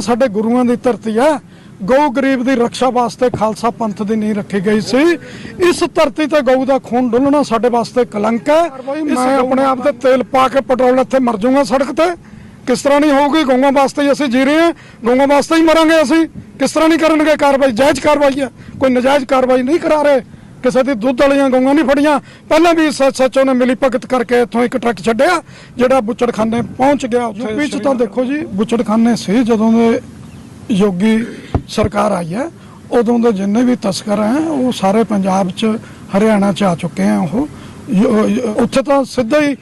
ਧਰਤੀ ਹੈ ਇਹ ਸਾਡੇ ਗੁਰੂਆਂ ਦੀ ਧਰਤੀ ਹੈ ਗਊ ਗਰੀਬ ਦੀ ਰੱਖਿਆ ਵਾਸਤੇ ਖਾਲਸਾ ਪੰਥ ਦੀ ਨੀਂਹ ਰੱਖੀ ਗਈ ਸੀ। ਇਸ ਧਰਤੀ ਤੇ ਗਊ ਦਾ ਖੂਨ ਡੁੱਲਣਾ ਸਾਡੇ ਵਾਸਤੇ ਕਲੰਕ ਹੈ। ਮੈਂ ਆਪਣੇ ਆਪ ਤੇ ਤੇਲ ਪਾ ਕੇ ਪੈਟਰੋਲ ਇੱਥੇ ਮਰ ਜਾਊਂਗਾ ਸੜਕ ਤੇ। ਕਿਸ ਤਰ੍ਹਾਂ ਨਹੀਂ ਹੋਊਗੀ? ਗਊਆਂ ਵਾਸਤੇ ਹੀ ਅਸੀਂ ਜੀ ਰਹੇ ਹਾਂ। ਗਊਆਂ ਵਾਸਤੇ ਹੀ ਮਰਾਂਗੇ ਅਸੀਂ। ਕਿਸ ਤਰ੍ਹਾਂ ਨਹੀਂ ਕਰਨਗੇ? ਕਾਰਵਾਈ ਜਾਇਜ਼ ਕਾਰਵਾਈ ਹੈ ਕੋਈ ਨਜਾਇਜ਼ ਕਾਰਵਾਈ ਨਹੀਂ ਕਰਾ ਰਹੇ। ਕਿਸੇ ਦੀ ਦੁੱਧ ਵਾਲੀਆਂ ਗਊਆਂ ਨਹੀਂ ਫੜੀਆਂ। ਪਹਿਲਾਂ ਵੀ ਸੱਚੋ ਨੇ ਮਿਲੀ ਭਗਤ ਕਰਕੇ ਇੱਥੋਂ ਇੱਕ ਟਰੱਕ ਛੱਡਿਆ ਜਿਹੜਾ ਬੁੱਚੜਖਾਨੇ ਪਹੁੰਚ ਗਿਆ ਉੱਥੇ। ਯੂਪੀ ਚ ਤਾਂ ਦੇਖੋ ਜੀ ਬੁੱਚੜਖਾਨੇ ਸੀ ਜਦੋਂ ਦੇ ਯੋਗੀ ਸਰਕਾਰ ਆਈ ਹੈ ਉਦੋਂ ਦੇ ਜਿੰਨੇ ਵੀ ਤਸਕਰ ਹੈ ਉਹ ਸਾਰੇ ਪੰਜਾਬ ਚ ਹਰਿਆਣਾ ਚ ਆ ਚੁੱਕੇ ਆ ਉਹ। ਉੱਥੇ ਤਾਂ ਸਿੱਧਾ ਹੀ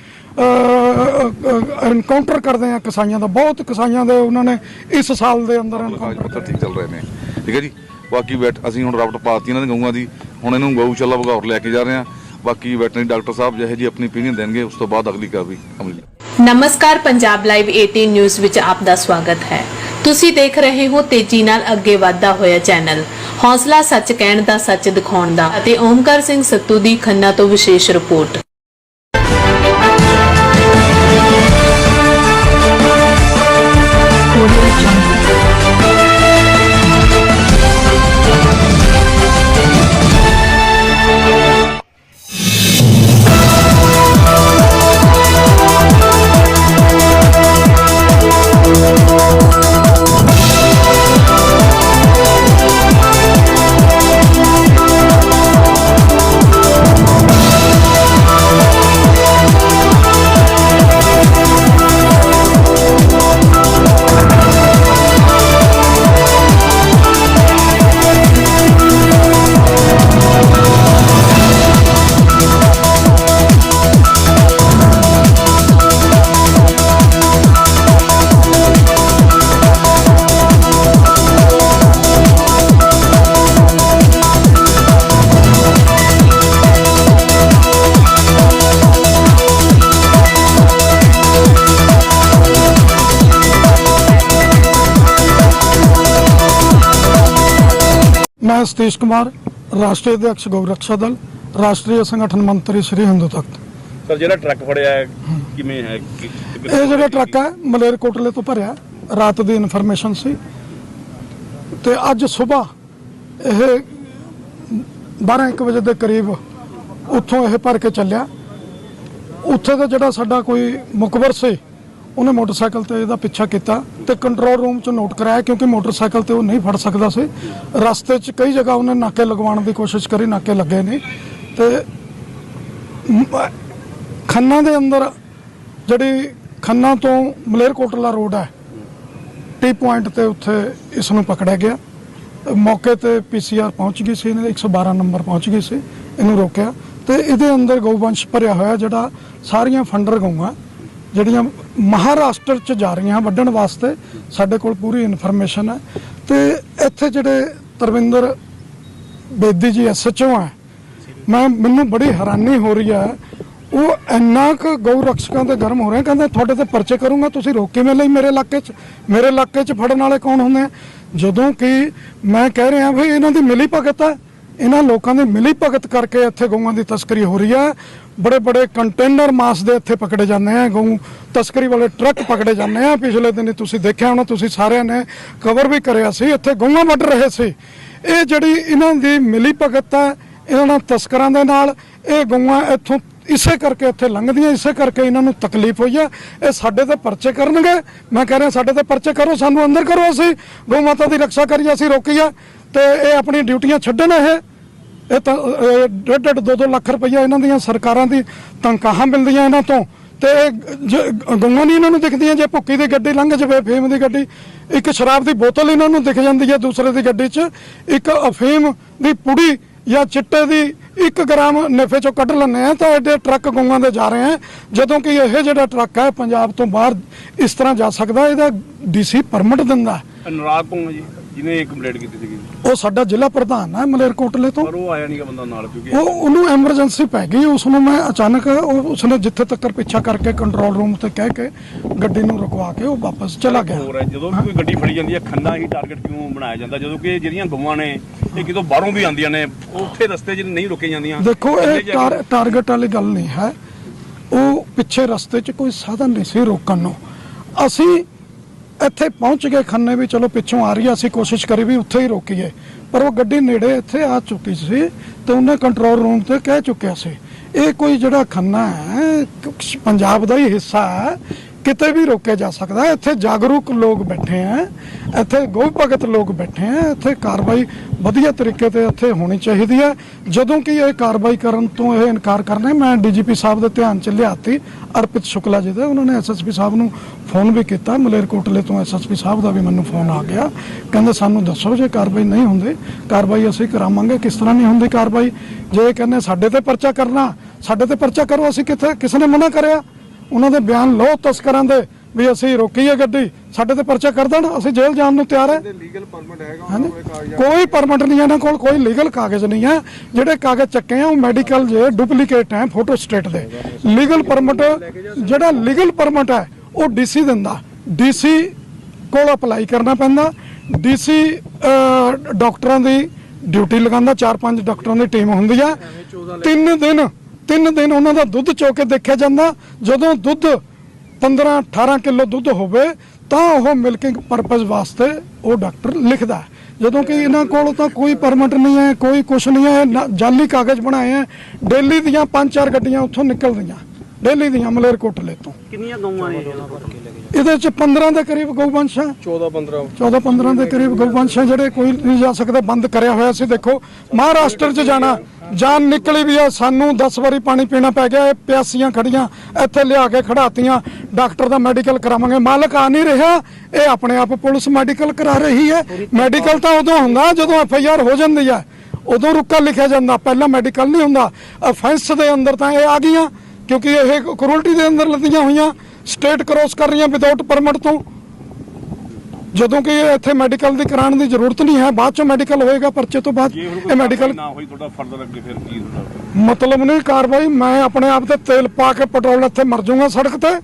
ਐਨਕਾਊਂਟਰ ਕਰਦੇ ਆ ਕਸਾਈਆਂ ਦਾ। ਬਹੁਤ ਕਸਾਈਆਂ ਦੇ ਉਹਨਾਂ ਨੇ ਇਸ ਸਾਲ ਦੇ ਅੰਦਰ ਐਨਕਾਊਂਟਰ ਠੀਕ ਚੱਲ ਰਹੇ ਨੇ। ਠੀਕ ਹੈ ਜੀ? ਬਾਕੀ ਵੈਟ ਅਸੀਂ ਹੁਣ ਰਾਬਟ ਪਾਤੀ ਇਹਨਾਂ ਦੇ ਗਊਆਂ ਦੀ। ਹੁਣ ਇਹਨੂੰ ਗਊਸ਼ਾਲਾ ਭਗੌਰ ਲੈ ਕੇ ਜਾ ਰਹੇ ਹਾਂ। ਬਾਕੀ ਵੈਟਰਨਰੀ ਡਾਕਟਰ ਸਾਹਿਬ ਜਿਹੇ ਜੀ ਆਪਣੀ opinion ਦੇਣਗੇ, ਉਸ ਤੋਂ ਬਾਅਦ ਅਗਲੀ ਕਾਰਵਾਈ ਅਮਲੀ ਨਮਸਕਾਰ, ਪੰਜਾਬ ਲਾਈਵ 18 ਨਿਊਜ਼ ਵਿੱਚ ਆਪ ਦਾ ਸਵਾਗਤ ਹੈ। ਤੁਸੀਂ ਦੇਖ ਰਹੇ ਹੋ ਤੇਜ਼ੀ ਨਾਲ ਅੱਗੇ ਵਧਦਾ ਹੋਇਆ ਚੈਨਲ। ਹੌਸਲਾ ਸੱਚ ਕਹਿਣ ਦਾ ਸੱਚ ਦਿਖਾਉਣ ਦਾ ਅਤੇ ਓਮਕਾਰ ਸਿੰਘ ਸੱਤੂ ਦੀ ਖੰਨਾ ਤੋਂ ਵਿਸ਼ੇਸ਼ ਰਿਪੋਰਟ। ਮੈਂ ਸਤੀਸ਼ ਕੁਮਾਰ ਰਾਸ਼ਟਰੀ ਅਧਿਕਸ਼ ਗਊ ਰੱਖਿਆ ਦਲ ਰਾਸ਼ਟਰੀ ਸੰਗਠਨ ਮੰਤਰੀ ਸ਼੍ਰੀ ਹਿੰਦੂ ਤਖਤ। ਸਰ ਜਿਹੜਾ ਟਰੱਕ ਫੜਿਆ ਹੈ ਕਿਵੇਂ ਹੈ? ਕਿ- ਕਿ- ਇਹ ਜਿਹੜਾ ਟਰੱਕ ਹੈ ਮਲੇਰਕੋਟਲੇ ਤੋਂ ਭਰਿਆ ਰਾਤ ਦੀ ਇਨਫੋਰਮੇਸ਼ਨ ਸੀ। ਤੇ ਅੱਜ ਸਵੇਰ ਇਹ 12:00 ਵਜੇ ਦੇ ਕਰੀਬ ਉੱਥੋਂ ਇਹ ਭਰ ਕੇ ਚੱਲਿਆ। ਉੱਥੇ ਦਾ ਜਿਹੜਾ ਸਾਡਾ ਕੋਈ ਮੁਖਬਰ ਸੀ ਉਹਨੇ ਮੋਟਰਸਾਈਕਲ ਤੇ ਇਹਦਾ ਪਿੱਛਾ ਕੀਤਾ ਤੇ ਕੰਟਰੋਲ ਰੂਮ 'ਚ ਨੋਟ ਕਰਾਇਆ ਕਿਉਂਕਿ ਮੋਟਰਸਾਈਕਲ ਤੇ ਉਹ ਨਹੀਂ ਫੜ ਸਕਦਾ ਸੀ। ਰਸਤੇ 'ਚ ਕਈ ਜਗ੍ਹਾ ਉਹਨੇ ਨਾਕੇ ਲਗਵਾਉਣ ਦੀ ਕੋਸ਼ਿਸ਼ ਕਰੀ, ਨਾਕੇ ਲੱਗੇ ਨਹੀਂ। ਤੇ ਖੰਨਾ ਦੇ ਅੰਦਰ ਜਿਹੜੀ ਖੰਨਾ ਤੋਂ ਮਲੇਰਕੋਟਲਾ ਰੋਡ ਹੈ ਟੀ ਪੁਆਇੰਟ ਤੇ ਉੱਥੇ ਇਸ ਨੂੰ ਪਕੜਿਆ ਗਿਆ। ਮੌਕੇ ਤੇ ਪੀਸੀਆਰ ਪਹੁੰਚ ਗਈ ਸੀ, ਇਹਨੇ 112 ਨੰਬਰ ਪਹੁੰਚ ਗਈ ਸੀ, ਇਹਨੂੰ ਰੋਕਿਆ। ਤੇ ਇਹਦੇ ਅੰਦਰ ਗਊਵੰਸ਼ ਭਰਿਆ ਹੋਇਆ ਜਿਹੜਾ ਸਾਰੀਆਂ ਫੰਡਰ ਗਊਆਂ ਜਿਹੜੀਆਂ ਮਹਾਰਾਸ਼ਟਰ ਚ ਜਾ ਰਹੀਆਂ, ਵੱਢਣ ਵਾਸਤੇ ਸਾਡੇ ਕੋਲ ਪੂਰੀ ਇਨਫੋਰਮੇਸ਼ਨ ਹੈ। ਤੇ ਇੱਥੇ ਜਿਹੜੇ ਤਰਵਿੰਦਰ ਬੇਦੀ ਜੀ ਐਸਐਚਓ ਹੈ, ਮੈਂ, ਮੈਨੂੰ ਬੜੀ ਹੈਰਾਨੀ ਹੋ ਰਹੀ ਹੈ। ਉਹ ਇੰਨਾ ਕੁ ਗਊ ਰਕਸ਼ਕਾਂ ਤੇ ਗਰਮ ਹੋ ਰਹੇ ਕਹਿੰਦੇ ਤੁਹਾਡੇ ਤੇ ਪਰਚੇ ਕਰੂੰਗਾ, ਤੁਸੀਂ ਰੋਕ ਕਿਵੇਂ ਲਈ ਮੇਰੇ ਇਲਾਕੇ 'ਚ? ਮੇਰੇ ਇਲਾਕੇ 'ਚ ਫੜਨ ਵਾਲੇ ਕੌਣ ਹੁੰਦੇ ਆ? ਜਦੋਂ ਕਿ ਮੈਂ ਕਹਿ ਰਿਹਾ ਵੀ ਇਹਨਾਂ ਦੀ ਮਿਲੀ ਭਗਤ ਹੈ। ਇਹਨਾਂ ਲੋਕਾਂ ਦੀ ਮਿਲੀ ਭਗਤ ਕਰਕੇ ਇੱਥੇ ਗਊਆਂ ਦੀ ਤਸਕਰੀ ਹੋ ਰਹੀ ਹੈ। ਬੜੇ ਬੜੇ ਕੰਟੇਨਰ ਮਾਸ ਦੇ ਇੱਥੇ ਪਕੜੇ ਜਾਂਦੇ ਆ, ਗਊ ਤਸਕਰੀ ਵਾਲੇ ਟਰੱਕ ਪਕੜੇ ਜਾਂਦੇ ਆ। ਪਿਛਲੇ ਦਿਨੀ ਤੁਸੀਂ ਦੇਖਿਆ ਹੋਣਾ, ਤੁਸੀਂ ਸਾਰਿਆਂ ਨੇ ਕਵਰ ਵੀ ਕਰਿਆ ਸੀ, ਇੱਥੇ ਗਊਆਂ ਵੱਢ ਰਹੇ ਸੀ। ਇਹ ਜਿਹੜੀ ਇਹਨਾਂ ਦੀ ਮਿਲੀ ਭਗਤ ਹੈ ਇਹਨਾਂ ਨਾਲ ਤਸਕਰਾਂ ਦੇ ਨਾਲ, ਇਹ ਗਊਆਂ ਇੱਥੋਂ ਇਸੇ ਕਰਕੇ ਇੱਥੇ ਲੰਘਦੀਆਂ, ਇਸੇ ਕਰਕੇ ਇਹਨਾਂ ਨੂੰ ਤਕਲੀਫ ਹੋਈ ਹੈ ਇਹ ਸਾਡੇ ਤੇ ਪਰਚੇ ਕਰਨਗੇ। ਮੈਂ ਕਹਿ ਰਿਹਾ, ਸਾਡੇ ਤੇ ਪਰਚੇ ਕਰੋ, ਸਾਨੂੰ ਅੰਦਰ ਕਰੋ ਅਸੀਂ। ਗਊ ਮਾਤਾ ਦੀ ਰੱਖਿਆ ਕਰੀਏ ਅਸੀਂ ਰੋਕੀਏ ਤੇ ਇਹ ਆਪਣੀ ਡਿਊਟੀਆਂ ਛੱਡਣ ਇਹ। ਇਹ ਤਾਂ ਡੇਢ ਡੇਢ ਦੋ ਦੋ ਲੱਖ ਰੁਪਈਆ ਇਹਨਾਂ ਦੀਆਂ ਸਰਕਾਰਾਂ ਦੀ ਤਨਖਾਹਾਂ ਮਿਲਦੀਆਂ ਇਹਨਾਂ ਤੋਂ। ਤੇ ਇਹ ਨਹੀਂ ਇਹਨਾਂ ਨੂੰ ਦਿਖਦੀਆਂ, ਜੇ ਭੁੱਕੀ ਦੀ ਗੱਡੀ ਲੰਘ ਜਾਵੇ ਫੇਮ ਦੀ ਗੱਡੀ, ਇੱਕ ਸ਼ਰਾਬ ਦੀ ਬੋਤਲ ਇਹਨਾਂ ਨੂੰ ਦਿਖ ਜਾਂਦੀ ਹੈ ਦੂਸਰੇ ਦੀ ਗੱਡੀ 'ਚ, ਇੱਕ ਅਫੀਮ ਦੀ ਪੁੜੀ ਜਾਂ ਚਿੱਟੇ ਦੀ 1 ਗ੍ਰਾਮ ਨਫੇ ਚੋਂ ਕੱਢ ਲੈਂਦੇ ਆ ਤਾਂ ਐਡੇ ਟਰੱਕ ਗਊਆਂ ਦੇ ਜਾ ਰਹੇ ਆ ਜਦੋਂ ਕਿ ਇਹ ਜਿਹੜਾ ਟਰੱਕ ਹੈ, ਪੰਜਾਬ ਤੋਂ ਬਾਹਰ ਇਸ ਤਰ੍ਹਾਂ ਜਾ ਸਕਦਾ, ਇਹਦਾ ਡੀਸੀ ਪਰਮਿਟ ਦਿੰਦਾ। ਅਨੁਰਾਗ ਕੌਣ ਜੀ। ਜਿਹਨੇ ਕੰਪਲੇਂਟ ਕੀਤੀ ਸੀਗੀ ਉਹ ਸਾਡਾ ਜ਼ਿਲ੍ਹਾ ਪ੍ਰਧਾਨ ਹੈ ਮਲੇਰਕੋਟਲੇ ਤੋਂ। ਪਰ ਉਹ ਆਇਆ ਨਹੀਂਗਾ ਬੰਦਾ ਨਾਲ ਕਿਉਂਕਿ ਉਹ ਉਹਨੂੰ ਐਮਰਜੈਂਸੀ ਪੈ ਗਈ ਉਸ ਨੂੰ ਮੈਂ ਅਚਾਨਕ ਉਹ ਉਸਨੇ ਜਿੱਥੇ ਤੱਕ ਪਿੱਛਾ ਕਰਕੇ ਕੰਟਰੋਲ ਰੂਮ ਤੇ ਕਹਿ ਕੇ ਗੱਡੀ ਨੂੰ ਰੁਕਵਾ ਕੇ ਉਹ ਵਾਪਸ ਚਲਾ ਗਿਆ। ਹੋਰ ਹੈ ਜਦੋਂ ਵੀ ਕੋਈ ਗੱਡੀ ਫੜੀ ਜਾਂਦੀ ਹੈ ਖੰਨਾ ਹੀ ਟਾਰਗੇਟ ਕਿਉਂ ਬਣਾਇਆ ਜਾਂਦਾ? ਜਦੋਂ ਕਿ ਜਿਹੜੀਆਂ ਗਊਆਂ ਨੇ ਇਹ ਕਿਤੋਂ ਬਾਹਰੋਂ ਵੀ ਆਉਂਦੀਆਂ ਨੇ ਉੱਥੇ ਰਸਤੇ 'ਚ ਨਹੀਂ ਰੁਕੇ ਜਾਂਦੀਆਂ। ਦੇਖੋ ਇਹ ਜਾ ਕੇ- ਟਾਰ- ਟਾਰਗੇਟ ਵਾਲੀ ਗੱਲ ਨਹੀਂ ਹੈ। ਉਹ ਪਿੱਛੇ ਰਸਤੇ 'ਚ ਕੋਈ ਸਾਧਨ ਨਹੀਂ ਸੀ ਰੋਕਣ ਨੂੰ। ਅਸੀਂ ਇੱਥੇ ਪਹੁੰਚ ਗਏ ਖੰਨੇ ਵੀ ਚਲੋ ਪਿੱਛੋਂ ਆ ਰਹੀ ਆ, ਅਸੀਂ ਕੋਸ਼ਿਸ਼ ਕਰੀ ਵੀ ਉੱਥੇ ਹੀ ਰੋਕੀਏ। ਪਰ ਉਹ ਗੱਡੀ ਨੇੜੇ ਇੱਥੇ ਆ ਚੁੱਕੀ ਸੀ ਤੇ ਉਹਨੇ ਕੰਟਰੋਲ ਰੂਮ ਤੇ ਕਹਿ ਚੁੱਕਿਆ ਸੀ। ਇਹ ਕੋਈ ਜਿਹੜਾ ਖੰਨਾ ਹੈ ਪੰਜਾਬ ਦਾ ਹੀ ਹਿੱਸਾ ਹੈ ਕਿਤੇ ਵੀ ਰੋਕਿਆ ਜਾ ਸਕਦਾ ਹੈ। ਇੱਥੇ ਜਾਗਰੂਕ ਲੋਕ ਬੈਠੇ ਆ ਇੱਥੇ ਗੋ ਭਗਤ ਲੋਕ ਬੈਠੇ ਆ ਇੱਥੇ ਕਾਰਵਾਈ ਵਧੀਆ ਤਰੀਕੇ ਤੇ ਇੱਥੇ ਹੋਣੀ ਚਾਹੀਦੀ ਹੈ। ਜਦੋਂ ਕਿ ਇਹ ਕਾਰਵਾਈ ਕਰਨ ਤੋਂ ਇਹ ਇਨਕਾਰ ਕਰਨਾ, ਮੈਂ ਡੀਜੀਪੀ ਸਾਹਿਬ ਦੇ ਧਿਆਨ ਚ ਲਿਆਤੀ, ਅਰਪਿਤ ਸ਼ੁਕਲਾ ਜੀ ਦੇ। ਉਹਨਾਂ ਨੇ ਐਸਐਸਪੀ ਸਾਹਿਬ ਨੂੰ ਫੋਨ ਵੀ ਕੀਤਾ। ਮਲੇਰਕੋਟਲੇ ਤੋਂ ਐਸਐਸਪੀ ਸਾਹਿਬ ਦਾ ਵੀ ਮੈਨੂੰ ਫੋਨ ਆ ਗਿਆ। ਕਹਿੰਦੇ, ਸਾਨੂੰ ਦੱਸੋ ਜੇ ਕਾਰਵਾਈ ਨਹੀਂ ਹੁੰਦੀ। ਕਾਰਵਾਈ ਅਸੀਂ ਕਰਾਵਾਂਗੇ। ਕਿਸ ਤਰ੍ਹਾਂ ਨਹੀਂ ਹੁੰਦੀ ਕਾਰਵਾਈ? ਜੇ ਕਹਿੰਦੇ, ਸਾਡੇ ਤੇ ਪਰਚਾ ਕਰਨਾ। ਸਾਡੇ ਤੇ ਪਰਚਾ ਕਰੋ। ਅਸੀਂ ਕਿੱਥੇ, ਕਿਸ ਨੇ ਮਨਾ ਕਰਿਆ? ਉਹਨਾਂ ਦੇ ਬਿਆਨ ਲਓ ਤਸਕਰਾਂ ਦੇ ਵੀ ਅਸੀਂ ਰੋਕੀਏ ਗੱਡੀ ਸਾਡੇ ਤੇ ਪਰਚਾ ਕਰ ਦੇਣ ਅਸੀਂ ਜੇਲ੍ਹ ਜਾਣ ਨੂੰ ਤਿਆਰ ਹੈ। ਲੀਗਲ ਪਰਮਿਟ ਹੈਗਾ ਹਾਂਜੀ। ਕੋਈ ਪਰਮਿਟ ਨਹੀਂ ਹੈ ਇਹਨਾਂ ਕੋਲ ਕੋਈ ਲੀਗਲ ਕਾਗਜ਼ ਨਹੀਂ ਹੈ। ਜਿਹੜੇ ਕਾਗਜ਼ ਚੱਕੇ ਆ ਉਹ ਮੈਡੀਕਲ ਜੇ ਡੁਪਲੀਕੇਟ ਹੈ ਫੋਟੋ ਸਟੇਟ ਦੇ। ਲੀਗਲ ਪਰਮਿਟ ਜਿਹੜਾ ਲੀਗਲ ਪਰਮਿਟ ਹੈ ਉਹ ਡੀਸੀ ਦਿੰਦਾ। ਡੀਸੀ ਕੋਲ ਅਪਲਾਈ ਕਰਨਾ ਪੈਂਦਾ। ਡੀਸੀ ਡਾਕਟਰਾਂ ਦੀ ਡਿਊਟੀ ਲਗਾਉਂਦਾ। ਚਾਰ ਪੰਜ ਡਾਕਟਰਾਂ ਦੀ ਟੀਮ ਹੁੰਦੀ ਆ। ਤਿੰਨ ਦਿਨ ਤਿੰਨ ਦਿਨ ਉਹਨਾਂ ਦਾ ਦੁੱਧ ਚੋ ਕੇ ਦੇਖਿਆ ਜਾਂਦਾ। ਜਦੋਂ ਦੁੱਧ 15 18 ਕਿਲੋ ਦੁੱਧ ਹੋਵੇ ਤਾਂ ਉਹ ਮਿਲਕਿੰਗ ਪਰਪਸ ਵਾਸਤੇ ਉਹ ਡਾਕਟਰ ਲਿਖਦਾ। ਜਦੋਂ ਕਿ ਇਹਨਾਂ ਕੋਲ ਤਾਂ ਕੋਈ ਪਰਮਿਟ ਨਹੀਂ ਹੈ ਕੋਈ ਕੁਛ ਨਹੀਂ ਹੈ ਜਾਲੀ ਕਾਗਜ਼ ਬਣਾਏ ਹੈ। ਡੇਲੀ ਦੀਆਂ ਪੰਜ ਚਾਰ ਗੱਡੀਆਂ ਉੱਥੋਂ ਨਿਕਲਦੀਆਂ ਡੇਲੀ ਦੀਆਂ ਮਲੇਰਕੋਟਲੇ ਤੋਂ। ਕਿੰਨੀਆਂ ਗਊਆਂ ਨੇ ਇਹਦੇ ਚ 15 ਦੇ ਕਰੀਬ ਗਊਵੰਸ਼ ਹੈ। 14 15 14 15 ਦੇ ਕਰੀਬ ਗਊਵੰਸ਼ ਹੈ ਜਿਹੜੇ ਕੋਈ ਨਹੀਂ ਜਾ ਸਕਦਾ ਬੰਦ ਕਰਿਆ ਹੋਇਆ ਸੀ। ਦੇਖੋ ਮਹਾਰਾਸ਼ਟਰ 'ਚ ਜਾਣਾ ਜਾਨ ਨਿਕਲੀ ਵੀ ਆ, ਸਾਨੂੰ 10 ਵਾਰੀ ਪਾਣੀ ਪੀਣਾ ਪੈ ਗਿਆ, ਇਹ ਪਿਆਸੀਆਂ ਖੜੀਆਂ, ਇੱਥੇ ਲਿਆ ਕੇ ਖੜਾਤੀਆਂ, ਡਾਕਟਰ ਦਾ ਮੈਡੀਕਲ ਕਰਾਵਾਂਗੇ। ਮਾਲਕ ਆ ਨਹੀਂ ਰਿਹਾ, ਇਹ ਆਪਣੇ ਆਪ ਪੁਲਿਸ ਮੈਡੀਕਲ ਕਰਾ ਰਹੀ ਹੈ। ਮੈਡੀਕਲ ਤਾਂ ਉਦੋਂ ਹੁੰਦਾ ਜਦੋਂ ਐਫ ਆਈ ਆਰ ਹੋ ਜਾਂਦੀ ਹੈ ਉਦੋਂ ਰੁਕਾ ਲਿਖਿਆ ਜਾਂਦਾ, ਪਹਿਲਾਂ ਮੈਡੀਕਲ ਨਹੀਂ ਹੁੰਦਾ। ਅਫੈਂਸ ਦੇ ਅੰਦਰ ਤਾਂ ਇਹ ਆ ਗਈਆਂ, ਕਿਉਂਕਿ ਇਹ ਕਰੋਲਟੀ ਦੇ ਅੰਦਰ ਲੱਦੀਆਂ ਹੋਈਆਂ, ਸਟੇਟ ਕ੍ਰੋਸ ਕਰ ਰਹੀਆਂ ਵਿਦਆਊਟ ਪਰਮਿਟ ਤੋਂ। ਜਦੋਂ ਕਿ ਇੱਥੇ ਮੈਡੀਕਲ ਦੀ ਕਰਾਉਣ ਦੀ ਜ਼ਰੂਰਤ ਨਹੀਂ ਹੈ ਬਾਅਦ ਚੋਂ ਮੈਡੀਕਲ ਹੋਏਗਾ ਪਰਚੇ ਤੋਂ ਬਾਅਦ ਇਹ ਮੈਡੀਕਲ ਨਾ ਹੋਈ ਤੁਹਾਡਾ ਫਰਦਰ ਅੱਗੇ ਫਿਰ ਕੀ ਤੁਹਾਡਾ ਮਤਲਬ ਨਹੀਂ ਕਾਰਵਾਈ ਮੈਂ ਆਪਣੇ ਆਪ ਤੇ ਤੇਲ ਪਾ ਕੇ ਪੈਟਰੋਲ ਇੱਥੇ ਮਰ ਜਾਊਂਗਾ ਸੜਕ ਤੇ।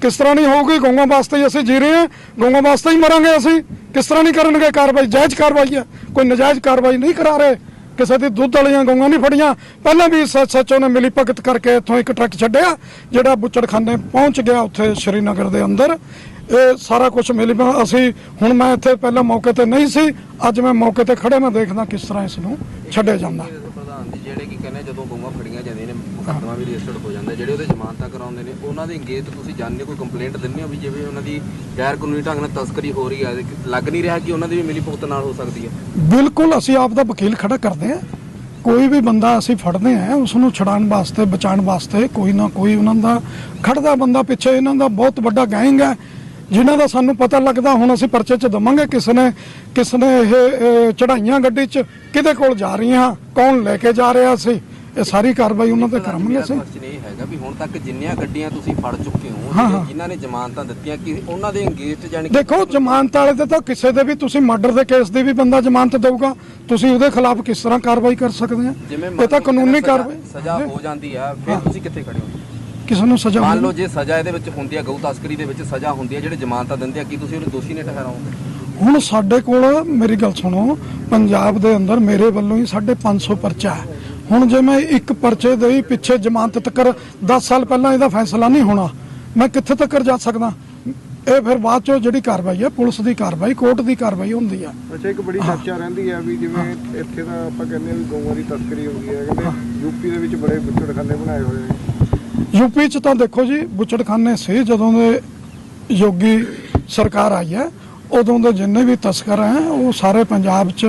ਕਿਸ ਤਰ੍ਹਾਂ ਨਹੀਂ ਹੋਊਗੀ ਗਊਆਂ ਵਾਸਤੇ ਹੀ ਅਸੀਂ ਜੀ ਰਹੇ ਹਾਂ ਗਊਆਂ ਵਾਸਤੇ ਹੀ ਮਰਾਂਗੇ ਅਸੀਂ। ਕਿਸ ਤਰ੍ਹਾਂ ਨਹੀਂ ਕਰਨਗੇ ਕਾਰਵਾਈ ਜਾਇਜ਼ ਕਾਰਵਾਈ ਹੈ। ਕੋਈ ਨਜਾਇਜ਼ ਕਾਰਵਾਈ ਨਹੀਂ ਕਰਾ ਰਹੇ। ਕਿਸੇ ਦੀ ਦੁੱਧ ਵਾਲੀਆਂ ਗਊਆਂ ਨਹੀਂ ਫੜੀਆਂ। ਪਹਿਲਾਂ ਵੀ ਸੱਚੋ ਨੇ ਮਿਲੀ ਭਗਤ ਕਰਕੇ ਇੱਥੋਂ ਇੱਕ ਟਰੱਕ ਛੱਡਿਆ ਜਿਹੜਾ ਬੁੱਚੜਖਾਨੇ ਪਹੁੰਚ ਗਿਆ ਉੱਥੇ ਸ਼੍ਰੀਨਗਰ ਦੇ ਅੰਦਰ। ਇਹ ਸਾਰਾ ਕੁਝ ਮਿਲੀ ਭ- ਅਸੀਂ ਹੁਣ ਮੈਂ ਇੱਥੇ ਪਹਿਲਾਂ ਮੌਕੇ ਤੇ ਨਹੀਂ ਸੀ। ਅੱਜ ਮੈਂ ਮੌਕੇ ਤੇ ਖੜੇ ਮੈਂ ਦੇਖਦਾ ਕਿਸ ਤਰ੍ਹਾਂ ਇਸ ਨੂੰ ਛੱਡਿਆ ਜਾਂਦਾ। ਪ੍ਰਧਾਨ ਜੀ ਜਿਹੜੇ ਕੀ ਕਹਿੰਦੇ ਜਦੋਂ ਗਊਆਂ ਫੜੀਆਂ ਜਾਂਦੀਆਂ ਨੇ ਮੁਕੱਦਮਾ ਵੀ ਰਜਿਸਟਰਡ ਹੋ ਜਾਂਦਾ। ਜਿਹੜੇ ਉਹਦੇ ਜ਼ਮਾਨਤਾਂ ਕਰਾਉਂਦੇ ਨੇ ਉਹਨਾਂ ਦੇ ਅੰਗੇਜ ਤੁਸੀਂ ਜਾਣਦੇ ਕੋਈ ਕੰਪਲੇਂਟ ਦਿੰਦੇ ਹੋ ਵੀ ਜਿਵੇਂ ਉਹਨਾਂ ਦੀ ਗੈਰ ਕਾਨੂੰਨੀ ਢੰਗ ਨਾਲ ਤਸਕਰੀ ਹੋ ਰਹੀ ਹੈ ਲੱਗ ਨਹੀਂ ਰਿਹਾ ਕਿ ਉਹਨਾਂ ਦੀ ਵੀ ਮਿਲੀ ਭੁਗਤ ਨਾਲ ਹੋ ਸਕਦੀ ਹੈ ਬਿਲਕੁਲ ਅਸੀਂ ਆਪ ਦਾ ਵਕੀਲ ਖੜਾ ਕਰਦੇ ਹਾਂ ਕੋਈ ਵੀ ਬੰਦਾ ਅਸੀਂ ਫੜਦੇ ਹਾਂ ਉਸ ਨੂੰ ਛਡਾਉਣ ਵਾਸਤੇ ਬਚਾਉਣ ਵਾਸਤੇ ਕੋਈ ਨਾ ਕੋਈ ਉਹਨਾਂ ਦਾ ਖੜਦਾ ਬੰਦਾ ਪਿੱਛੇ ਇਹਨਾਂ ਦਾ ਬਹੁਤ ਵੱਡਾ ਗੈਂਗ ਹੈ। ਜਿਨ੍ਹਾਂ ਦਾ ਸਾਨੂੰ ਪਤਾ ਲੱਗਦਾ ਹੁਣ ਅਸੀਂ ਪਰਚੇ 'ਚ ਦਵਾਂਗੇ ਕਿਸ ਨੇ ਕਿਸ ਨੇ ਇਹ ਚੜਾਈਆਂ ਗੱਡੀ 'ਚ ਕਿਹਦੇ ਕੋਲ ਜਾ ਰਹੀਆਂ ਕੌਣ ਲੈ ਕੇ ਜਾ ਰਿਹਾ ਸੀ ਇਹ ਸਾਰੀ ਕਾਰਵਾਈ ਉਹਨਾਂ ਤੇ ਕਰਾਂਗੇ ਅਸੀਂ। ਇਹ ਹੈਗਾ ਵੀ ਹੁਣ ਤੱਕ ਜਿੰਨੀਆਂ ਗੱਡੀਆਂ ਤੁਸੀਂ ਫੜ ਚੁੱਕੇ ਹੋ ਹਾਂ, ਹਾਂ। ਜਿਨ੍ਹਾਂ ਨੇ ਜ਼ਮਾਨਤਾਂ ਦਿੱਤੀਆਂ ਕਿ ਉਹਨਾਂ ਦੇ ਅੰਗੇਜ ਜਾਣੀ ਕਿ ਦੇਖੋ ਜ਼ਮਾਨਤ ਵਾਲੇ ਤੇ ਤਾਂ ਕਿਸੇ ਦੇ ਵੀ ਤੁਸੀਂ ਮਰਡਰ ਦੇ ਕੇਸ ਦੀ ਵੀ ਬੰਦਾ ਜ਼ਮਾਨਤ ਦੇਊਗਾ ਤੁਸੀਂ ਉਹਦੇ ਖਿਲਾਫ ਕਿਸ ਤਰ੍ਹਾਂ ਕਾਰਵਾਈ ਕਰ ਸਕਦੇ ਆ? ਜਿਵੇਂ ਇਹ ਤਾਂ ਕਾਨੂੰਨੀ ਕਾਰਵਾਈ ਸਜ਼ਾ ਹੋ ਜਾਂਦੀ ਆ ਫਿਰ ਤੁਸੀਂ ਕਿੱਥੇ ਖੜੇ ਹੋ? ਕਿਸੇ ਨੂੰ ਸਜ਼ਾ ਮੰਨ ਲਓ ਜੇ ਸਜ਼ਾ ਇਹਦੇ ਵਿੱਚ ਹੁੰਦੀ ਆ ਗਊ ਤਸਕਰੀ ਦੇ ਵਿੱਚ ਸਜ਼ਾ ਹੁੰਦੀ ਆ ਜਿਹੜੇ ਜ਼ਮਾਨਤਾਂ ਦਿੰਦੇ ਆ ਕੀ ਤੁਸੀਂ ਉਹਨੂੰ ਦੋਸ਼ੀ ਨੇ ਠਹਿਰਾਓਗੇ? ਹੁਣ ਸਾਡੇ ਕੋਲ ਮੇਰੀ ਗੱਲ ਸੁਣੋ ਪੰਜਾਬ ਦੇ ਅੰਦਰ ਮੇਰੇ ਵੱਲੋਂ ਹੀ 550 ਪਰਚਾ ਹੈ। ਹੁਣ ਜੇ ਮੈਂ ਇੱਕ ਪਰਚੇ ਦੇ ਹੀ ਪਿੱਛੇ ਜ਼ਮਾਨਤ ਤੱਕ 10 ਸਾਲ ਪਹਿਲਾਂ ਇਹਦਾ ਫੈਸਲਾ ਨਹੀਂ ਹੋਣਾ ਮੈਂ ਕਿੱਥੇ ਤੱਕ ਜਾ ਸਕਦਾ? ਇਹ ਫਿਰ ਬਾਅਦ ਚੋਂ ਜਿਹੜੀ ਕਾਰਵਾਈ ਹੈ ਪੁਲਿਸ ਦੀ ਕਾਰਵਾਈ ਕੋਰਟ ਦੀ ਕਾਰਵਾਈ ਹੁੰਦੀ ਹੈ ਅੱਛਾ ਇੱਕ ਬੜੀ ਚਰਚਾ ਰਹਿੰਦੀ ਹੈ ਵੀ ਜਿਵੇਂ ਇੱਥੇ ਤਾਂ ਆਪਾਂ ਕਹਿੰਦੇ ਹਾਂ ਵੀ ਗਊਆਂ ਦੀ ਤਸਕਰੀ ਹੁੰਦੀ ਹੈ ਕਹਿੰਦੇ ਯੂਪੀ ਦੇ ਵਿੱਚ ਬੜੇ ਗੁੱਚੜਖਾਨੇ ਬਣਾਏ ਹੋਏ ਨੇ ਯੂਪੀ ਚ ਤਾਂ ਦੇਖੋ ਜੀ, ਬੁੱਚੜਖਾਨੇ ਸੀ ਜਦੋਂ ਦੇ ਯੋਗੀ ਸਰਕਾਰ ਆਈ ਹੈ, ਉਦੋਂ ਦੇ ਜਿੰਨੇ ਵੀ ਤਸਕਰ ਹੈ, ਉਹ ਸਾਰੇ ਪੰਜਾਬ ਚ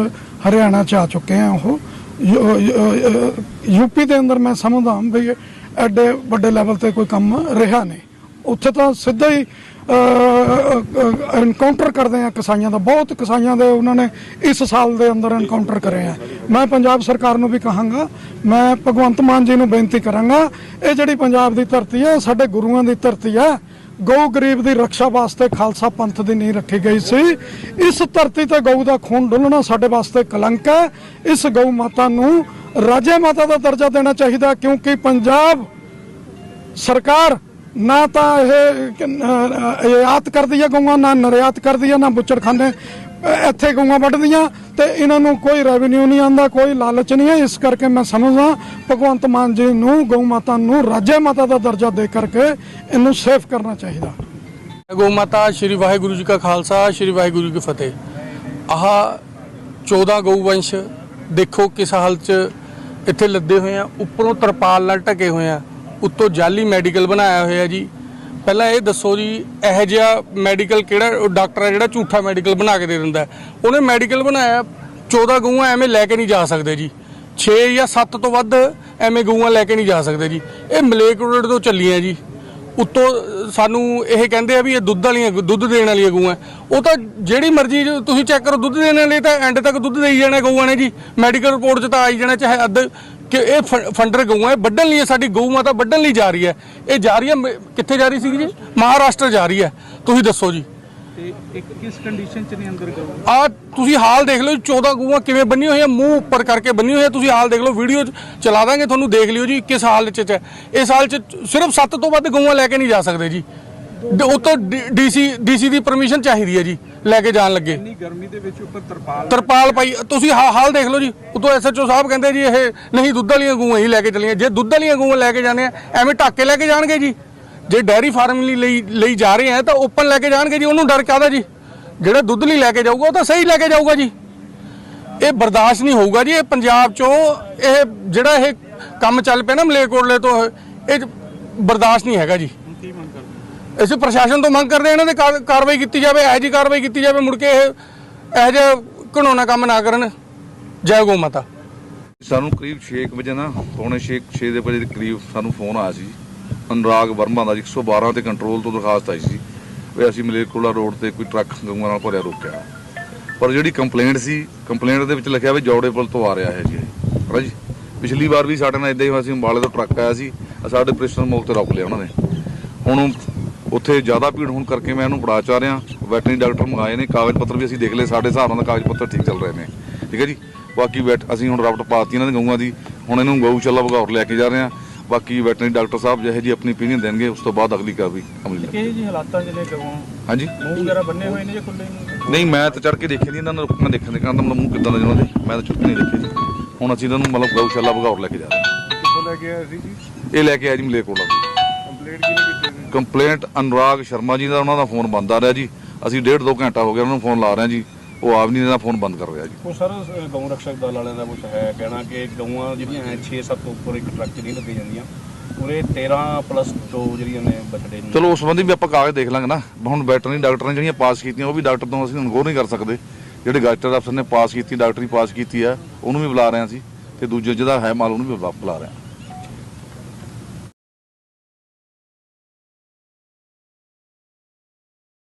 ਹਰਿਆਣਾ ਚ ਆ ਚੁੱਕੇ ਆ ਉਹ। ਯੂ- ਯੂ- ਯੂਪੀ ਦੇ ਅੰਦਰ ਮੈਂ ਸਮਝਦਾ ਹਾਂ ਵੀ ਐਡੇ ਵੱਡੇ ਲੈਵਲ ਤੇ ਕੋਈ ਕੰਮ ਰਿਹਾ ਨਹੀਂ। ਉੱਥੇ ਤਾਂ ਸਿੱਧਾ ਹੀ ਐਨਕਾਊਂਟਰ ਕਰਦੇ ਆ ਕਸਾਈਆਂ ਦਾ। ਬਹੁਤ ਕਸਾਈਆਂ ਦੇ ਉਹਨਾਂ ਨੇ ਇਸ ਸਾਲ ਦੇ ਅੰਦਰ ਐਨਕਾਊਂਟਰ ਕਰੇ ਆ। ਮੈਂ ਪੰਜਾਬ ਸਰਕਾਰ ਨੂੰ ਵੀ ਕਹਾਂਗਾ, ਮੈਂ ਭਗਵੰਤ ਮਾਨ ਜੀ ਨੂੰ ਬੇਨਤੀ ਕਰਾਂਗਾ, ਇਹ ਜਿਹੜੀ ਪੰਜਾਬ ਦੀ ਧਰਤੀ ਹੈ ਸਾਡੇ ਗੁਰੂਆਂ ਦੀ ਧਰਤੀ ਹੈ ਗਊ ਗਰੀਬ ਦੀ ਰੱਖਿਆ ਵਾਸਤੇ ਖਾਲਸਾ ਪੰਥ ਦੀ ਨੀਂਹ ਰੱਖੀ ਗਈ ਸੀ। ਇਸ ਧਰਤੀ ਤੇ ਗਊ ਦਾ ਖੂਨ ਡੁੱਲਣਾ ਸਾਡੇ ਵਾਸਤੇ ਕਲੰਕ ਹੈ। ਇਸ ਗਊ ਮਾਤਾ ਨੂੰ ਰਾਜੇ ਮਾਤਾ ਦਾ ਦਰਜਾ ਦੇਣਾ ਚਾਹੀਦਾ ਕਿਉਂਕਿ ਪੰਜਾਬ ਸਰਕਾਰ ਨਾ ਤਾਂ ਇਹ ਆਯਾਤ ਕਰਦੀ ਹੈ ਗਊਆਂ, ਨਾ ਨਿਰਯਾਤ ਕਰਦੀ ਹੈ ਨਾ ਬੁੱਚੜਖਾਨੇ ਅਹ, ਇੱਥੇ ਗਊਆਂ ਵੱਢਦੀਆਂ ਤੇ ਇਹਨਾਂ ਨੂੰ ਕੋਈ ਰੈਵਨਿਊ ਨਹੀਂ ਆਂਦਾ ਕੋਈ ਲਾਲਚ ਨਹੀਂ ਹੈ। ਇਸ ਕਰਕੇ ਮੈਂ ਸਮਝਦਾ ਭਗਵੰਤ ਮਾਨ ਜੀ ਨੂੰ, ਗਊ ਮਾਤਾ ਨੂੰ, ਰਾਜੇ ਮਾਤਾ ਦਾ ਦਰਜਾ ਦੇ ਕਰਕੇ ਇਹਨੂੰ ਸੇਫ ਕਰਨਾ ਚਾਹੀਦਾ। ਗਊ ਮਾਤਾ, ਸ਼੍ਰੀ ਵਾਹਿਗੁਰੂ ਜੀ ਕਾ ਖਾਲਸਾ, ਸ਼੍ਰੀ ਵਾਹਿਗੁਰੂ ਜੀ ਕੀ ਫਤਿਹ। ਆਹ 14 ਗਊ ਵੰਸ਼ ਦੇਖੋ ਕਿਸ ਹਾਲ 'ਚ ਇੱਥੇ ਲੱਦੇ ਹੋਏ ਆ, ਉੱਪਰੋਂ ਤਰਪਾਲ ਨਾਲ ਢਕੇ ਹੋਏ ਆ। ਉੱਤੋਂ ਜਾਲੀ ਮੈਡੀਕਲ ਬਣਾਇਆ ਹੋਇਆ ਜੀ। ਪਹਿਲਾਂ ਇਹ ਦੱਸੋ ਜੀ, ਇਹੋ ਜਿਹਾ ਮੈਡੀਕਲ ਕਿਹੜਾ ਡਾਕਟਰ ਹੈ ਜਿਹੜਾ ਝੂਠਾ ਮੈਡੀਕਲ ਬਣਾ ਕੇ ਦੇ ਦਿੰਦਾ ਉਹਨੇ ਮੈਡੀਕਲ ਬਣਾਇਆ 14 ਗਊਆਂ ਐਵੇਂ ਲੈ ਕੇ ਨਹੀਂ ਜਾ ਸਕਦੇ ਜੀ। 6 ਜਾਂ 7 ਤੋਂ ਵੱਧ ਐਵੇਂ ਗਊਆਂ ਲੈ ਕੇ ਨਹੀਂ ਜਾ ਸਕਦੇ ਜੀ। ਇਹ ਮਲੇਕ ਰੋਡ ਤੋਂ ਚੱਲੀਆਂ ਜੀ। ਉੱਤੋਂ ਸਾਨੂੰ ਇਹ ਕਹਿੰਦੇ ਆ ਵੀ ਇਹ ਦੁੱਧ ਵਾਲੀਆਂ, ਦੁੱਧ ਦੇਣ ਵਾਲੀਆਂ ਗਊਆਂ ਉਹ ਤਾਂ ਜਿਹੜੀ ਮਰਜ਼ੀ ਤੁਸੀਂ ਚੈੱਕ ਕਰੋ, ਦੁੱਧ ਦੇਣ ਵਾਲੇ ਤਾਂ ਐਂਡ ਤੱਕ ਦੁੱਧ ਦੇਈ ਜਾਣਾ ਗਊਆਂ ਨੇ ਜੀ। ਮੈਡੀਕਲ ਰਿਪੋਰਟ 'ਚ ਤਾਂ ਆਈ ਜਾਣਾ, ਚਾਹੇ ਅੱਧ ਕਿ ਇਹ ਫੰਡਰ ਗਊਆਂ ਇਹ ਵੱਢਣ ਲਈ ਸਾਡੀ ਗਊ ਮਾਤਾ ਵੱਢਣ ਲਈ ਜਾ ਰਹੀ ਹੈ। ਇਹ ਜਾ ਰਹੀ ਹੈ ਕਿੱਥੇ ਜਾ ਰਹੀ ਸੀ ਜੀ? ਮਹਾਰਾਸ਼ਟਰ ਜਾ ਰਹੀ ਹੈ। ਤੁਸੀਂ ਦੱਸੋ ਜੀ। ਤੇ ਇੱਕ ਕਿਸ ਕੰਡੀਸ਼ਨ ਚ ਨੇ ਅੰਦਰ ਗਊ? ਆ ਤੁਸੀਂ ਹਾਲ ਦੇਖ ਲਓ ਜੀ, 14 ਗਊਆਂ ਕਿਵੇਂ ਬੰਨੀ ਹੋਈਆਂ ਮੂੰਹ ਉੱਪਰ ਕਰਕੇ ਬੰਨੀ ਹੋਈਆਂ ਤੁਸੀਂ ਹਾਲ ਦੇਖ ਲਓ ਵੀਡੀਓ ਚਲਾ ਦਾਂਗੇ ਤੁਹਾਨੂੰ ਦੇਖ ਲਿਓ ਜੀ ਕਿਸ ਹਾਲ ਚ ਚ ਹੈ। ਇਸ ਹਾਲ ਚ ਸਿਰਫ 7 ਤੋਂ ਵੱਧ ਗਊਆਂ ਲੈ ਕੇ ਨਹੀਂ ਜਾ ਸਕਦੇ ਜੀ। ਉੱਤੋਂ ਡੀਸੀ ਡੀਸੀ ਦੀ ਪਰਮਿਸ਼ਨ ਚਾਹੀਦੀ ਹੈ ਜੀ ਲੈ ਕੇ ਜਾਣ ਲੱਗੇ। ਇੰਨੀ ਗਰਮੀ ਦੇ ਵਿੱਚ ਉੱਪਰ ਤਰਪਾਲ ਤਰਪਾਲ ਪਾਈ ਤੁਸੀਂ ਹਾਲ ਦੇਖ ਲਓ ਜੀ। ਉਤੋਂ ਐਸਐਚਓ ਸਾਹਿਬ ਕਹਿੰਦੇ ਜੀ ਇਹ ਨਹੀਂ ਦੁੱਧ ਵਾਲੀਆਂ ਗਊਆਂ ਹੀ ਲੈ ਕੇ ਚੱਲੀਆਂ। ਜੇ ਦੁੱਧ ਵਾਲੀਆਂ ਗਊਆਂ ਲੈ ਕੇ ਜਾਣੇ ਆ ਐਵੇਂ ਢੱਕ ਕੇ ਲੈ ਕੇ ਜਾਣਗੇ ਜੀ। ਜੇ ਡੈਰੀ ਫਾਰਮ ਲਈ ਲਈ ਜਾ ਰਹੇ ਆ ਤਾਂ ਓਪਨ ਲੈ ਕੇ ਜਾਣਗੇ ਜੀ। ਉਹਨੂੰ ਡਰ ਕਾਹਦਾ ਜੀ? ਜਿਹੜਾ ਦੁੱਧ ਲਈ ਲੈ ਕੇ ਜਾਊਗਾ ਉਹ ਤਾਂ ਸਹੀ ਲੈ ਕੇ ਜਾਊਗਾ ਜੀ। ਇਹ ਬਰਦਾਸ਼ਤ ਨਹੀਂ ਹੋਊਗਾ ਜੀ। ਇਹ ਪੰਜਾਬ ਚੋਂ ਇਹ ਜਿਹੜਾ ਇਹ ਕੰਮ ਚੱਲ ਪਿਆ ਨਾ ਮਲੇਰਕੋਟਲੇ ਤੋਂ ਇਹ ਬਰਦਾਸ਼ਤ ਨਹੀਂ ਹੈਗਾ ਜੀ। ਅਸੀਂ ਪ੍ਰਸ਼ਾਸਨ ਤੋਂ ਮੰਗ ਕਰਦੇ ਹਾਂ ਇਹਨਾਂ ਦੇ ਕਾਰਵਾਈ ਕੀਤੀ ਜਾਵੇ, ਇਹੋ ਜੀ ਕਾਰਵਾਈ ਕੀਤੀ ਜਾਵੇ, ਮੁੜ ਕੇ ਇਹ ਇਹੋ ਜਿਹਾ ਘਿਨੌਣਾ ਕੰਮ ਨਾ ਕਰਨ। ਜੈ ਗੋ ਮਾਤਾ। ਸਾਨੂੰ ਕਰੀਬ 6 ਵਜੇ ਨਾ, ਪੌਣੇ 6 6 ਦੇ ਵਜੇ ਦੇ ਕਰੀਬ ਸਾਨੂੰ ਫੋਨ ਆਇਆ ਸੀ। ਅਨੁਰਾਗ ਵਰਮਾ ਦਾ ਜੀ 112 ਤੇ ਕੰਟਰੋਲ ਤੋਂ ਦਰਖਾਸਤ ਆਈ ਸੀ ਵੀ ਅਸੀਂ ਮਲੇਰਕੋਲਾ ਰੋਡ ਤੇ ਕੋਈ ਟਰੱਕ ਗਊਆਂ ਨਾਲ ਭਰਿਆ ਰੋਕਿਆ। ਪਰ ਜਿਹੜੀ ਕੰਪਲੇਂਟ ਸੀ ਕੰਪਲੇਂਟ ਦੇ ਵਿੱਚ ਲਿਖਿਆ ਵੀ ਜੌੜੇ ਪੁਲ ਤੋਂ ਆ ਰਿਹਾ ਹੈ ਜੀ। ਇਹ। ਹਨਾ ਜੀ? ਪਿਛਲੀ ਵਾਰ ਵੀ ਸਾਡੇ ਨਾਲ ਇਦਾਂ ਹੀ ਹੋਇਆ ਸੀ, ਅੰਬਾਲੇ ਤੋਂ ਟਰੱਕ ਆਇਆ ਸੀ, ਸਾਡੇ ਪ੍ਰਿਸਟਨ ਮੋਲ ਤੇ ਰੋਕ ਲਿਆ ਉਹਨਾਂ ਨੇ। ਹੁਣ ਉੱਥੇ ਜ਼ਿਆਦਾ ਭੀੜ ਹੋਣ ਕਰਕੇ ਮੈਂ ਇਹਨੂੰ ਫੜਾ ਚਾ ਰਿਹਾ। ਵੈਟਰਨਰੀ ਡਾਕਟਰ ਮੰਗਾਏ ਨੇ ਕਾਗਜ਼ ਪੱਤਰ ਵੀ ਅਸੀਂ ਦੇਖ ਲਏ ਸਾਡੇ ਹਿਸਾਬ ਨਾਲ ਕਾਗਜ਼ ਪੱਤਰ ਠੀਕ ਚੱਲ ਰਹੇ ਨੇ। ਠੀਕ ਹੈ ਜੀ? ਬਾਕੀ ਵੈਟ ਅਸੀਂ ਹੁਣ ਰਾਬਟ ਪਾਤੀ ਇਹਨਾਂ ਦੀ ਗਊਆਂ ਦੀ ਹੁਣ ਇਹਨੂੰ ਗਊਸ਼ਾਲਾ ਭਗੌਰ ਲੈ ਕੇ ਜਾ ਰਹੇ ਹਾਂ। ਬਾਕੀ ਵੈਟਰਨਰੀ ਡਾਕਟਰ ਸਾਹਿਬ ਜਿਹੇ ਜੀ ਆਪਣੀ opinion ਦੇਣਗੇ ਉਸ ਤੋਂ ਬਾਅਦ ਅਗਲੀ ਕਾਰਵਾਈ ਅਮਲੀ। ਕਿਹੇ ਜੀ ਹਾਲਾਤਾਂ ਨੇ ਗਊਆਂ ਹਾਂਜੀ? ਮੂੰਹ ਵਗੈਰਾ ਬੰਨੇ ਹੋਏ ਨੇ ਜਾਂ ਖੁੱਲੇ ਨੇ? ਨਹੀਂ ਮੈਂ ਤਾਂ ਚੜ ਕੇ ਦੇਖੇ ਨਹੀਂ ਇਹਨਾਂ ਨੂੰ ਮੈਂ ਦੇਖਣ ਦੇ ਕਹਿੰਦਾ ਮਤਲਬ ਮੂੰਹ ਕਿੱਦਾਂ ਦਾ ਜਿਹਨਾਂ ਦੇ ਮੈਂ ਤਾਂ ਚੁੱਕ ਨਹੀਂ ਦੇਖੇ ਜੀ। ਹੁਣ ਅਸੀਂ ਇਹਨਾਂ ਨੂੰ ਮਤਲਬ ਗਊਸ਼ਾਲਾ ਭਗੌਰ ਲੈ ਕੇ ਜਾ ਰਹੇ ਹਾਂ। ਕਿੱਥੋਂ ਲੈ ਕੇ ਆਏ ਸੀ ਜੀ? ਇਹ ਲੈ ਕੇ ਆਇਆ ਜੀ ਮਲੇਰਕੋਟਲਾ ਤੋਂ। ਕੰਪਲੀਟ ਕਿਹਨੇ ਕੀਤੀ? ਕੰਪਲੇਂਟ ਅਨੁਰਾਗ ਸ਼ਰਮਾ ਜੀ ਦਾ ਉਹਨਾਂ ਦਾ ਫੋਨ ਬੰਦ ਆ ਰਿਹਾ ਜੀ। ਅਸੀਂ ਡੇਢ ਦੋ ਘੰਟਾ ਹੋ ਗਿਆ ਉਹਨਾਂ ਨੂੰ ਫੋਨ ਲਾ ਰਹੇ ਹਾਂ ਜੀ। ਉਹ ਆਪ ਨਹੀਂ ਇਹਦਾ ਫੋਨ ਬੰਦ ਕਰ ਰਿਹਾ ਜੀ। ਉਹ ਸਰ ਗਊ ਰਕਸ਼ਕ ਦਲ ਵਾਲਿਆਂ ਦਾ ਕੁਝ ਹੈ ਕਹਿਣਾ ਕਿ ਗਊਆਂ ਜਿਹੜੀਆਂ ਹੈ 6-7 ਤੋਂ ਉੱਪਰ ਇੱਕ ਟਰੱਕ ਨਹੀਂ ਲੱਗੀ ਜਾਂਦੀਆਂ। ਉਰੇ 13 ਪਲੱਸ 2 ਜਿਹੜੀਆਂ ਨੇ ਬਛੜੇ ਨੇ। ਚਲੋ ਉਸ ਸੰਬੰਧੀ ਵੀ ਆਪਾਂ ਕਾਗਜ਼ ਦੇਖ ਲਾਂਗੇ ਨਾ। ਹੁਣ ਵੈਟਰਨਰੀ ਡਾਕਟਰ ਨੇ ਜਿਹੜੀਆਂ ਪਾਸ ਕੀਤੀਆਂ ਉਹ ਵੀ ਡਾਕਟਰ ਤੋਂ ਅਸੀਂ ਅਨਗੋ ਨਹੀਂ ਕਰ ਸਕਦੇ। ਜਿਹੜੇ ਗਾਜਟਰ ਅਫਸਰ ਨੇ ਪਾਸ ਕੀਤੀ ਡਾਕਟਰੀ ਪਾਸ ਕੀਤੀ ਆ ਉਹਨੂੰ ਵੀ ਬੁਲਾ ਰਹੇ ਹਾਂ ਅਸੀਂ। ਤੇ ਦੂਜੇ ਜਿਹਦਾ ਹੈ ਮਾਲ ਉਹਨੂੰ ਵੀ ਬੁਲਾ ਰਹੇ